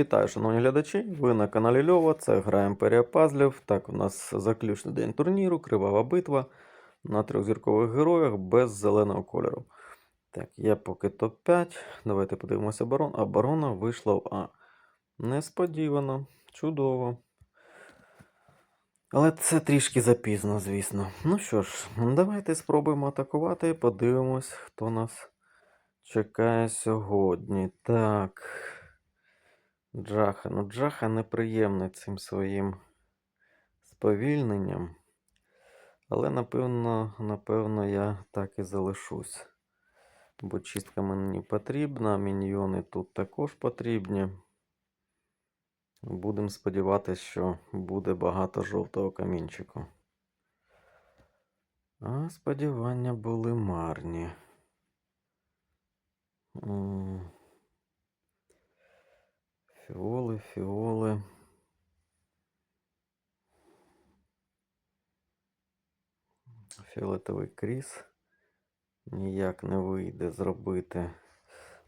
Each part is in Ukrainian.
Вітаю, шановні глядачі. Ви на каналі Льова. Це гра Імперія Пазлів. Так, у нас заключний день турніру, кривава битва на трьохзіркових героях без зеленого кольору. Так, я поки топ-5. Давайте подивимося оборон. Оборона вийшла в А. Несподівано, чудово. Але це трішки запізно, звісно. Ну що ж, давайте спробуємо атакувати і подивимось, хто нас чекає сьогодні. Так. Джаха. Ну, Джаха неприємний цим своїм сповільненням. Але напевно, напевно, я так і залишусь. Бо чистка мені потрібна, міньйони тут також потрібні. Будемо сподіватися, що буде багато жовтого камінчику. А сподівання були марні. Фіоли, фіоли. Фіолетовий кріс. Ніяк не вийде зробити.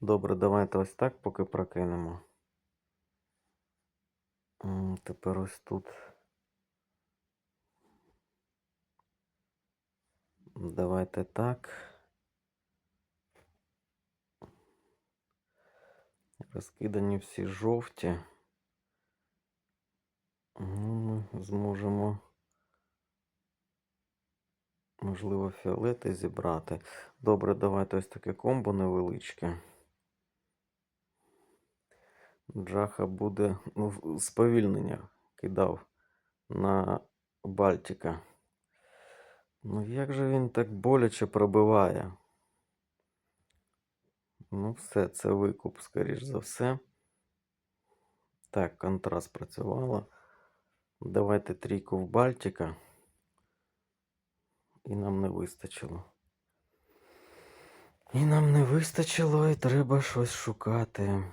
Добре, давайте ось так поки прокинемо. Тепер ось тут. Давайте так. Розкидані всі жовті. Ну, Ми зможемо, можливо, фіолети зібрати. Добре, давайте ось таке комбо невеличке. Джаха буде ну, сповільнення кидав на Бальтика. Ну як же він так боляче пробиває? Ну, все, це викуп, скоріш за все. Так, контраст працювало. Давайте трійку в Бальтика. І нам не вистачило. І нам не вистачило, і треба щось шукати.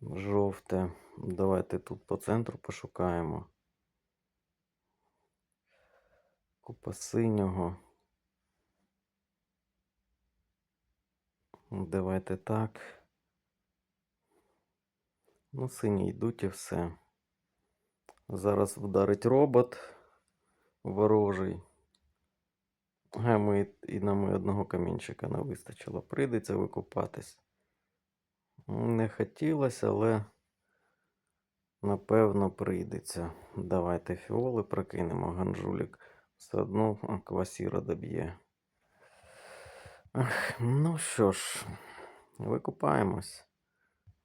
Жовте. Давайте тут по центру пошукаємо. Купа синього. Давайте так. Ну, сині йдуть і все. Зараз вдарить робот ворожий. А ми і нам і одного камінчика не вистачило. Прийдеться викупатись. Не хотілося, але напевно прийдеться. Давайте фіоли прокинемо. Ганжулік все одно квасіра доб'є. Ах, ну що ж, викупаємось.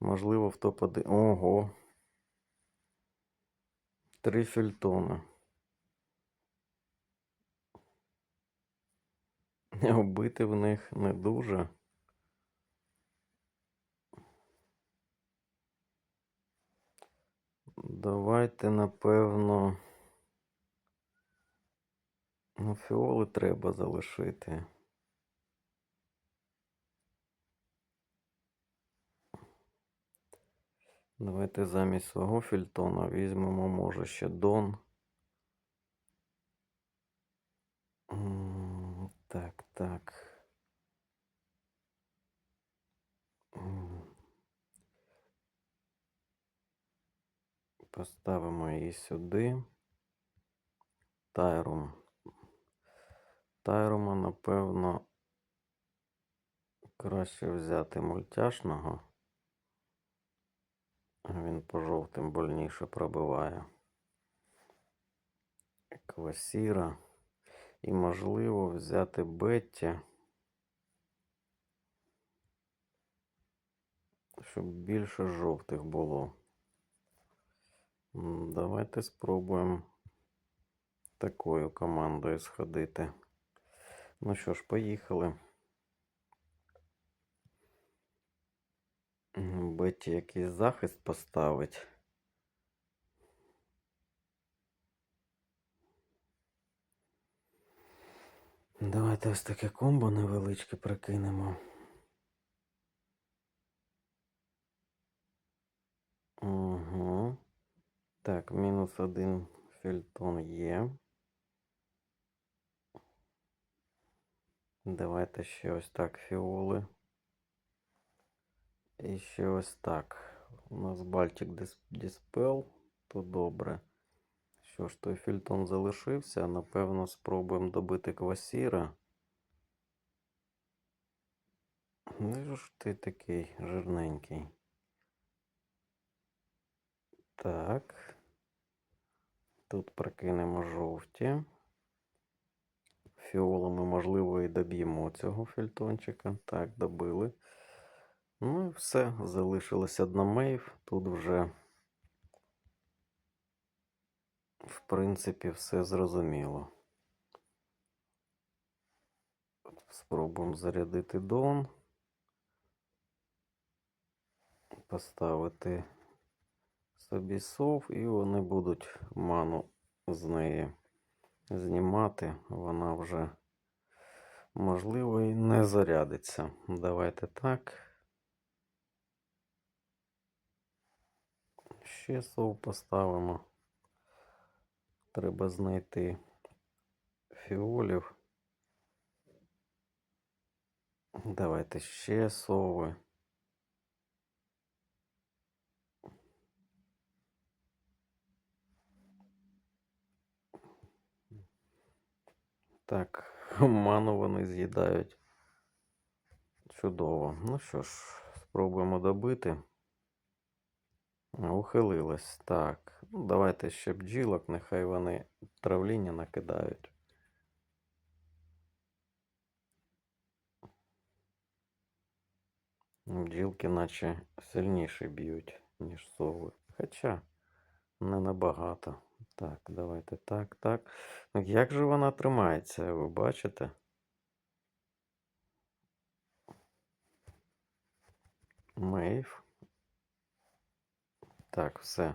Можливо, в топ-1. Ого. Три фільтона. Убити в них не дуже. Давайте, напевно. Ну, фіоли треба залишити. Давайте замість свого фільтона візьмемо, може, ще Дон. Так, так. Поставимо її сюди. Тайрум. Тайрума, напевно, краще взяти мультяшного. Він по жовтим больніше пробиває. Квасіра. І можливо взяти Бетті. Щоб більше жовтих було. Давайте спробуємо такою командою сходити. Ну що ж, поїхали. М, якийсь захист поставить. Давайте ось таке комбо невеличке прикинемо. Угу. Так, мінус один фільтон є. Давайте ще ось так фіоли. І ще ось так. у нас Dis- Dispel, то добре. Що ж, той фільтон залишився. Напевно, спробуємо добити квасіра. Ну ж ти такий жирненький. Так. Тут прокинемо жовті. Фіолами, можливо, і доб'ємо цього фільтончика. Так, добили. Ну і все, залишилась одна мейв. Тут вже, в принципі, все зрозуміло. Спробуємо зарядити дон. Поставити собі сов, і вони будуть ману з неї знімати. Вона вже, можливо, і не зарядиться. Давайте так. Ще сов поставимо. Треба знайти фіолів. Давайте ще сови. Так, ману вони з'їдають. Чудово. Ну що ж, спробуємо добити. Ухилилась. Так. Ну, давайте ще бджілок, нехай вони травління накидають. Бджілки наче сильніше б'ють, ніж сови. Хоча не набагато. Так, давайте так, так. Ну, як же вона тримається, ви бачите? Мейв. Так, все.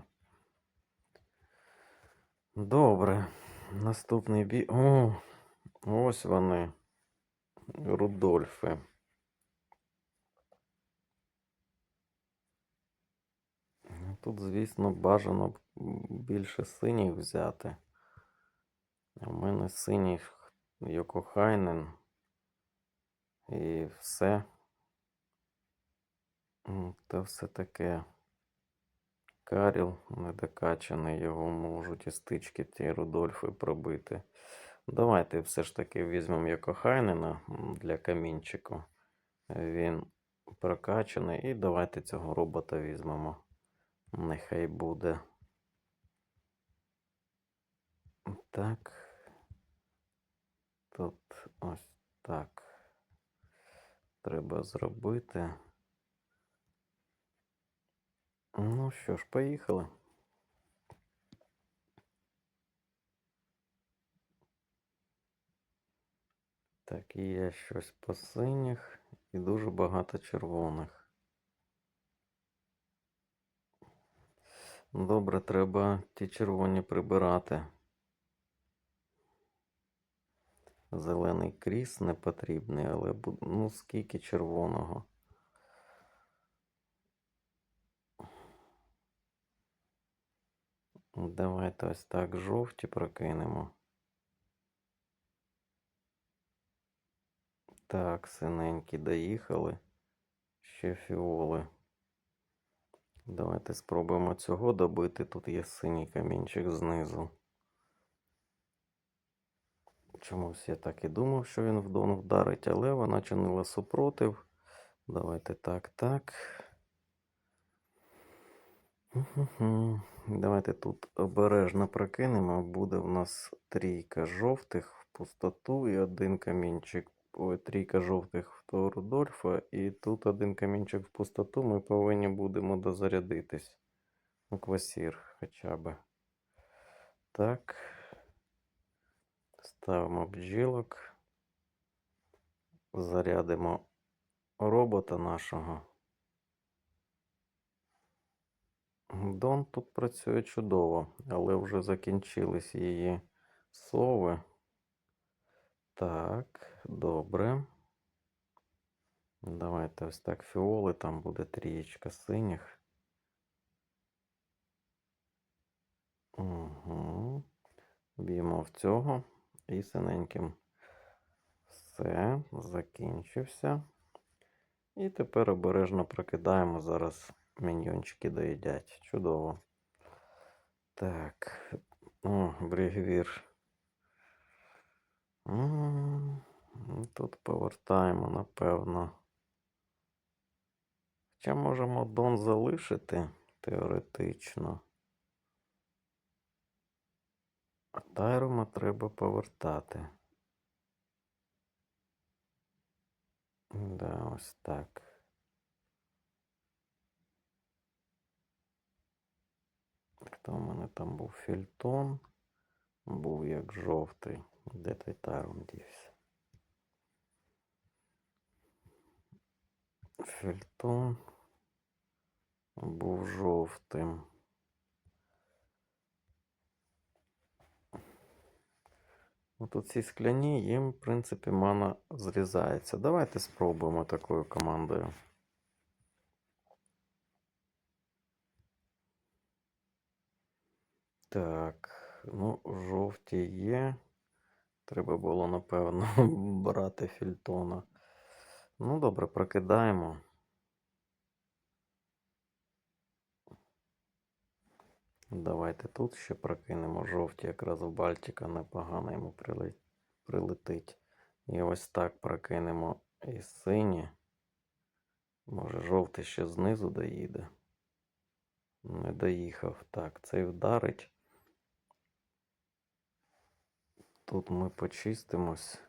Добре. Наступний бій. О, ось вони. Рудольфи. Ну, Тут, звісно, бажано більше синіх взяти. В мене синіх Йокохайнен. І все. Та все таке. Каріл недокачаний, його можуть і стички ті Рудольфи пробити. Давайте все ж таки візьмемо Йокохайнена м, для камінчику. Він прокачаний. І давайте цього робота візьмемо. Нехай буде. Так. Тут ось так. Треба зробити. Ну що ж, поїхали. Так, є щось по синіх і дуже багато червоних. Добре, треба ті червоні прибирати. Зелений кріс не потрібний, але ну скільки червоного. Давайте ось так жовті прокинемо. Так, синенькі доїхали. Ще фіоли. Давайте спробуємо цього добити. Тут є синій камінчик знизу. Чомусь я так і думав, що він в дон вдарить, але вона чинила супротив. Давайте так, так. Хм-хм-хм. Давайте тут обережно прокинемо. Буде в нас трійка жовтих в пустоту і один камінчик. Ой, трійка жовтих в Рудольфа, і тут один камінчик в пустоту. Ми повинні будемо дозарядитись. Ну, квасір хоча б. Так. Ставимо бджілок. Зарядимо робота нашого. Дон тут працює чудово, але вже закінчились її сови. Так, добре. Давайте ось так фіоли, там буде трієчка синіх. Угу. Б'ємо в цього і синеньким. Все, закінчився. І тепер обережно прокидаємо зараз міньйончики доїдять. Чудово. Так. О, Брігвір. Ну, Тут повертаємо, напевно. Хоча можемо Дон залишити теоретично. А Тайрума треба повертати. Да, ось так. Хто в мене там був Фільтон? Був як жовтий. Де той Тайрум дівся? Фільтон був жовтим. Ну, тут ці скляні, їм, в принципі, мана зрізається. Давайте спробуємо такою командою. Так, ну, жовті є. Треба було, напевно, брати фільтона. Ну, добре, прокидаємо. Давайте тут ще прокинемо жовті, якраз в Бальтика непогано йому прилетить. І ось так прокинемо і сині. Може, жовтий ще знизу доїде. Не доїхав. Так, цей вдарить. Тут ми почистимось.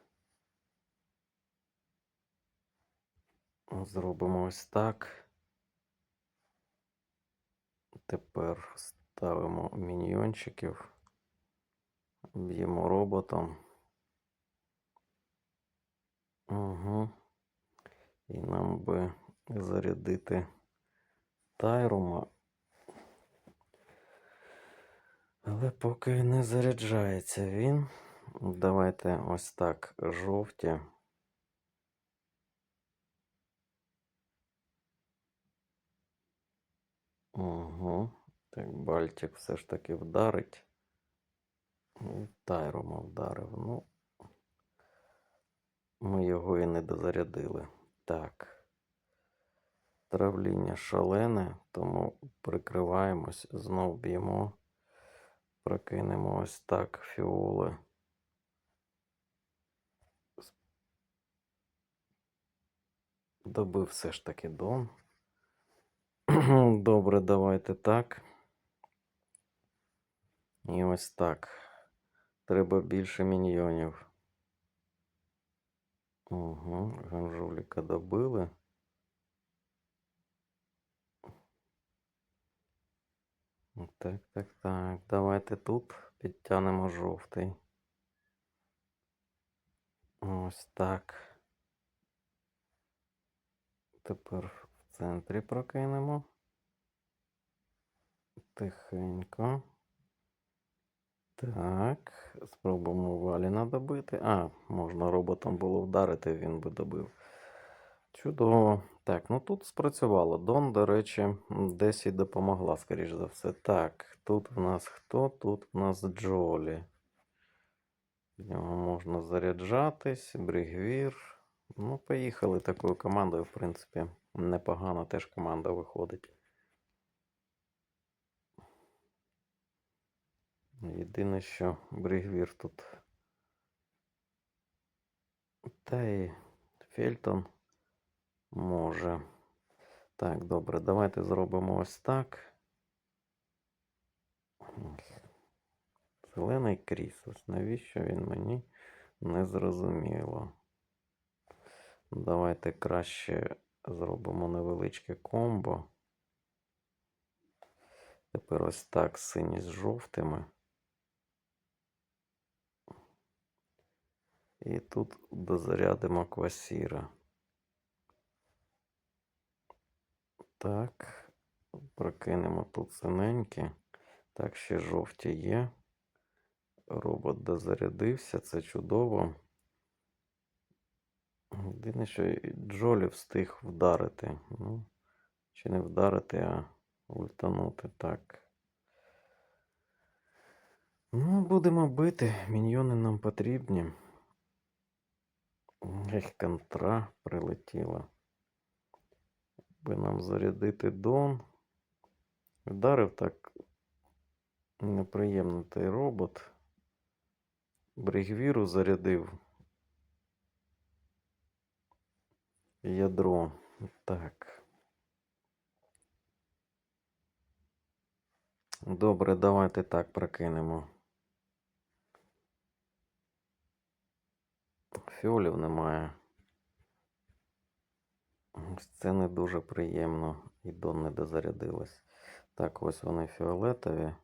Зробимо ось так. Тепер ставимо міньйончиків. Б'ємо роботом. Угу. І нам би зарядити тайрума. Але поки не заряджається він. Давайте ось так жовті. Угу. Так, Бальтик все ж таки вдарить. І Тайрома вдарив. Ну, ми його і не дозарядили. Так. Травління шалене, тому прикриваємось, знов б'ємо. Прокинемо ось так фіоли. Добив все ж таки Дон. Добре, давайте так. І ось так. Треба більше міньйонів. Угу, Ганжуліка добили. Так, так, так. Давайте тут підтягнемо жовтий. Ось так. Тепер в центрі прокинемо. Тихенько. Так, спробуємо Валіна добити. А, можна роботом було вдарити, він би добив. Чудово. Так, ну тут спрацювало. Дон, до речі, десь і допомогла, скоріш за все. Так, тут в нас хто? Тут в нас Джолі. В нього можна заряджатись, Брігвір. Ну, поїхали такою командою, в принципі. Непогано теж команда виходить. Єдине, що Брігвір тут. Та і Фельтон може. Так, добре, давайте зробимо ось так. Зелений крісус. Навіщо він мені не зрозуміло. Давайте краще зробимо невеличке комбо. Тепер ось так сині з жовтими. І тут дозарядимо квасіра. Так, прокинемо тут синенькі. Так, ще жовті є. Робот дозарядився, це чудово. Єдине, що Джолі встиг вдарити. Ну, чи не вдарити, а ультанути. Так. Ну, будемо бити. Міньйони нам потрібні. Ех, контра прилетіла. Би нам зарядити Дон. Вдарив так неприємно той робот. Бригвіру зарядив. Ядро. Так. Добре, давайте так прокинемо. Фіолів немає. Це не дуже приємно. І Дон не дозарядилась. Так, ось вони фіолетові.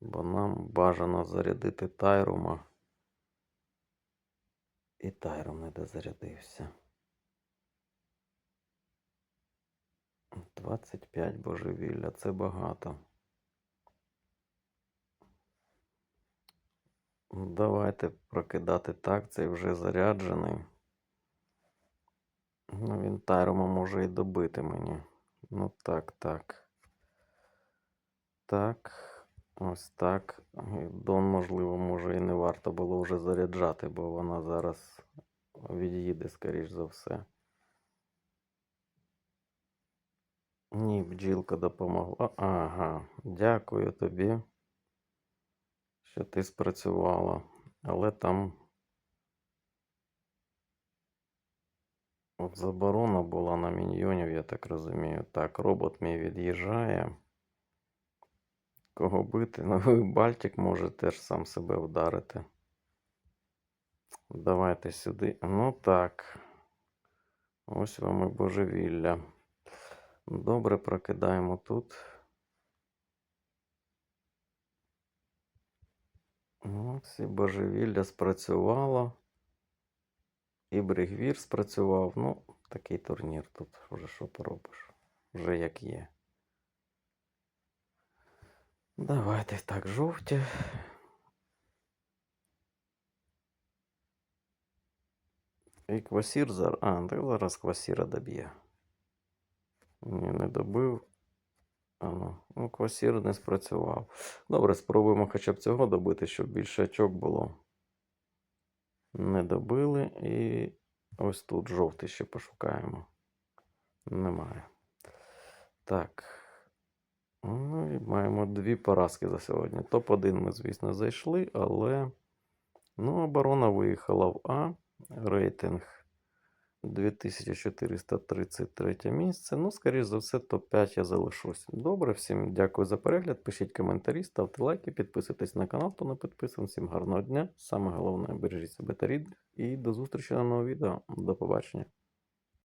Бо нам бажано зарядити Тайрума. І Тайрум не дозарядився. 25 божевілля, це багато. Давайте прокидати так, цей вже заряджений. Ну, він Тайрума може і добити мені. Ну так, так. Так. Ось так. Дон, можливо, може і не варто було вже заряджати, бо вона зараз від'їде, скоріш за все. Ні, бджілка допомогла. Ага, дякую тобі, що ти спрацювала. Але там от заборона була на міньйонів, я так розумію. Так, робот мій від'їжджає. Кого бити? Ну, Бальтик може теж сам себе вдарити. Давайте сюди. Ну так. Ось вам і божевілля. Добре, прокидаємо тут. Всі божевілля спрацювало. І Бригвір спрацював. Ну, такий турнір тут вже що поробиш. Вже як є. Давайте так, жовті. І квасір зараз. А, так зараз квасіра доб'є. Ні, не добив. А, ну, ну, квасір не спрацював. Добре, спробуємо хоча б цього добити, щоб більше очок було. Не добили. І ось тут жовтий ще пошукаємо. Немає. Так. Ну і маємо дві поразки за сьогодні. Топ-1 ми, звісно, зайшли, але ну, оборона виїхала в А. Рейтинг 2433 місце. Ну, скоріш за все, топ-5 я залишусь. Добре, всім дякую за перегляд. Пишіть коментарі, ставте лайки, підписуйтесь на канал, хто не підписаний. Всім гарного дня. Саме головне, бережіть себе та рідних. І до зустрічі на новому відео. До побачення.